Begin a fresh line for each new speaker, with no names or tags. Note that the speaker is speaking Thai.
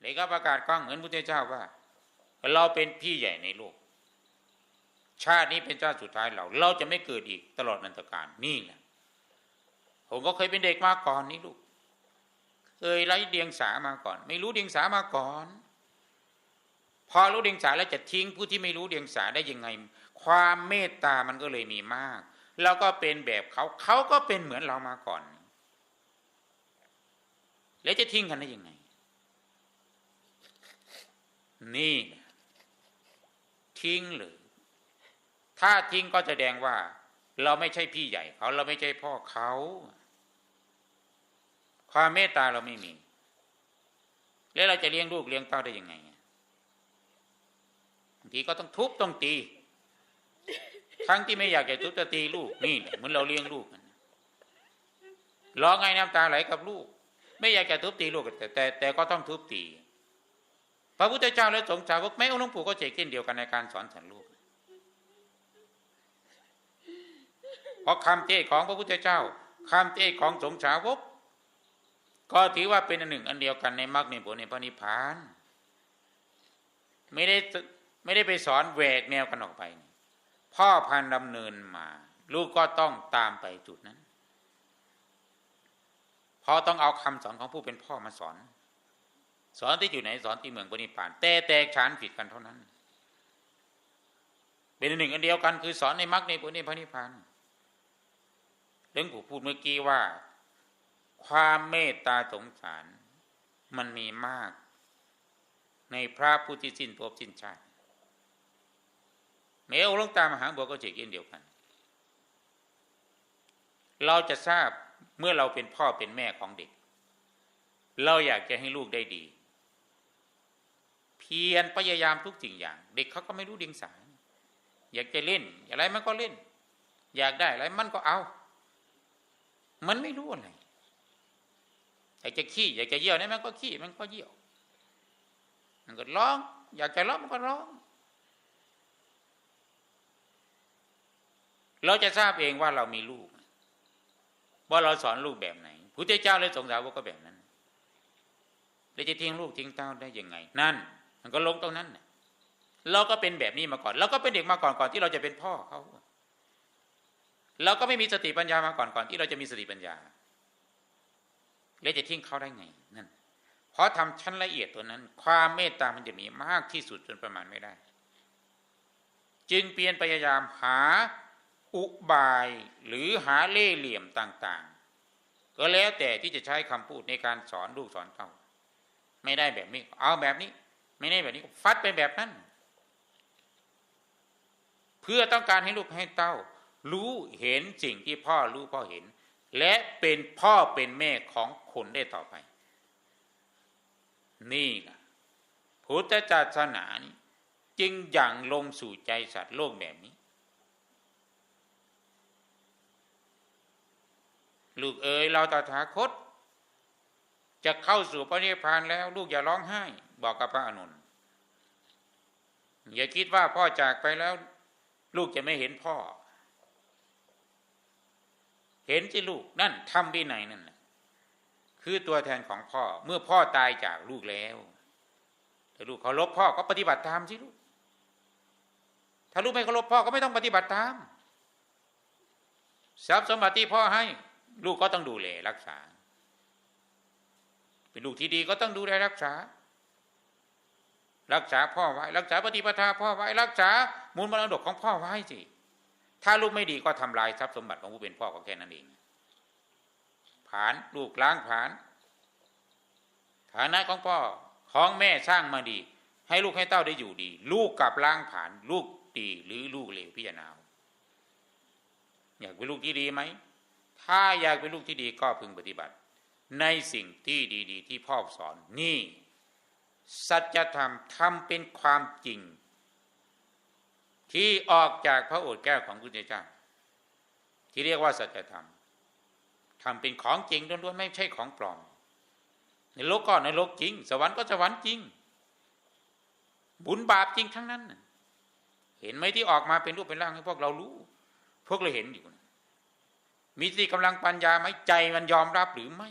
เลยก็ประกาศกว้างเหมือนพุทธเจ้าว่า เราเป็นพี่ใหญ่ในโลก ชาตินี้เป็นชาติสุดท้ายเรา เราจะไม่เกิดอีกตลอดนันตการนี่แหละผมก็เคยเป็นเด็กมาก่อนนี่ลูก เคยไร้เดียงสามาก่อน ไม่รู้เดียงสามาก่อน พอรู้เดียงสาแล้วจะทิ้งผู้ที่ไม่รู้เดียงสาได้ยังไง ความเมตตามันก็เลยมีมากแล้วก็เป็นแบบเขา เขาก็เป็นเหมือนเรามาก่อน แล้วจะทิ้งกันได้ยังไง นี่ทิ้งเลยถ้าทิ้งก็แสดงว่า เราไม่ใช่พี่ใหญ่เขาเราไม่ใช่พ่อเขา ความเมตตาเราไม่มี แล้วเราจะเลี้ยงลูกเลี้ยงเต้าได้ยังไงบางทีก็ต้องทุบต้องตีทั้งที่ไม่อยากจะทุบจะตีลูกนี่แหละเหมือนเราเลี้ยงลูกร้องไห้น้ำตาไหลกับลูก ไม่อยากจะทุบตีลูกแต่แต่ แต่ก็ต้องทุบตี พระพุทธเจ้าและสงฆ์สาวกแม้องค์หลวงปู่ก็เจกเช่นเดียวกันในการสอนสอนลูกเพราะคำเทศของพระพุทธเจ้าคำเทศของสงฆ์สาวก ก็ถือว่าเป็นอันหนึ่งอันเดียวกันในมรรคในผลในพระนิพพาน ไม่ได้ไม่ได้ไปสอนแหวกแนวกันออกไป พ่อพันดำเนินมา ลูกก็ต้องตามไปจุดนั้น เพราะต้องเอาคำสอนของผู้เป็นพ่อมาสอน สอนที่อยู่ไหนสอนที่เมืองปณิพานแต่แตกฉานผิดกันเท่านั้น เป็นหนึ่งอันเดียวกันคือสอนในมรรคในผลในพระนิพพานเรื่องผู้พูดเมื่อกี้ว่า ความเมตตาสงสาร มันมีมาก ในพระผู้ที่สิ้นภพสิ้นชาติเมลลงตามหาบัวก็เจกเช่นเดียวกัน เราจะทราบเมื่อเราเป็นพ่อเป็นแม่ของเด็ก เราอยากจะให้ลูกได้ดี พียรพยายามทุกสิ่งอย่าง เด็กเขาก็ไม่รู้เดียงสาอยากจะเล่นอะไรมันก็เล่น อยากได้อะไรมันก็เอา มันไม่รู้อะไรอยากจะขี้อยากจะเยี่ยวเนี่ยมันก็ขี้มันก็เยี่ยว มันก็ร้อง อยากจะร้องมันก็ร้อง เราจะทราบเองว่าเรามีลูก ว่าเราสอนลูกแบบไหนพุทธเจ้าเลยสงสารว่าก็แบบนั้นเราจะทิ้งลูกทิ้งเต้าได้ยังไง นั่น มันก็ลงตรงนั้นเราก็เป็นแบบนี้มาก่อน เราก็เป็นเด็กมาก่อนก่อนที่เราจะเป็นพ่อเขาเราก็ไม่มีสติปัญญามาก่อนก่อนที่เราจะมีสติปัญญาแล้วจะทิ้งเขาได้ไงนั่นเพราะทำชั้นละเอียดตัวนั้น ความเมตตามันจะมีมากที่สุดจนประมาณไม่ได้ จึงเปลี่ยนพยายามหาอุบายหรือหาเล่เหลี่ยมต่าง ๆ ก็แล้วแต่ที่จะใช้คำพูดในการสอนลูกสอนเต้าไม่ได้แบบนี้ เอาแบบนี้ ไม่ได้แบบนี้ฟัดไปแบบนั้น เพื่อต้องการให้ลูกให้เต้า รู้เห็นสิ่งที่พ่อรู้พ่อเห็น และเป็นพ่อเป็นแม่ของคนได้ต่อไป นี่นะพุทธศาสนานี้จึงอย่างลงสู่ใจสัตว์โลกแบบนี้ ลูกเอ๋ยเราตถาคต จะเข้าสู่พระนิพพานแล้ว ลูกอย่าร้องไห้ บอกกับพระอนุนอย่าคิดว่าพ่อจากไปแล้ว ลูกจะไม่เห็นพ่อ เห็นที่ลูกนั่นทำวินัยนั่นคือตัวแทนของพ่อเมื่อพ่อตายจากลูกแล้วถ้าลูกเคารพพ่อก็ปฏิบัติตามสิลูกถ้าลูกไม่เคารพพ่อก็ไม่ต้องปฏิบัติตามทรัพย์สมบัติที่พ่อให้ ลูกก็ต้องดูแลรักษา เป็นลูกที่ดีก็ต้องดูแลรักษา รักษาพ่อไว้ รักษาปฏิปทาพ่อไว้ รักษามูลมรดกของพ่อไว้สิถ้าลูกไม่ดีก็ทำลายทรัพย์สมบัติของผู้เป็นพ่อก็แค่นั้นเองผานลูกล้างผานฐานะของพ่อของแม่สร้างมาดี ให้ลูกให้เต้าได้อยู่ดี ลูกกับล้างผาน ลูกดีหรือลูกเลวพิจารณาอยากเป็นลูกที่ดีไหมถ้าอยากเป็นลูกที่ดีก็พึงปฏิบัติ ในสิ่งที่ดี ๆ ที่พ่อสอนนี่ สัจธรรมทำเป็นความจริง ที่ออกจากพระโอษฐ์แก้วของพระพุทธเจ้า ที่เรียกว่าสัจธรรมทำเป็นของจริงล้วนๆไม่ใช่ของปลอม ในโลกก็ในโลกจริง สวรรค์ก็สวรรค์จริง บุญบาปจริงทั้งนั้น เห็นไหมที่ออกมาเป็นรูปเป็นร่างให้พวกเรารู้ พวกเราเห็นอยู่มีสติกำลังปัญญาไหมใจมันยอมรับหรือไม่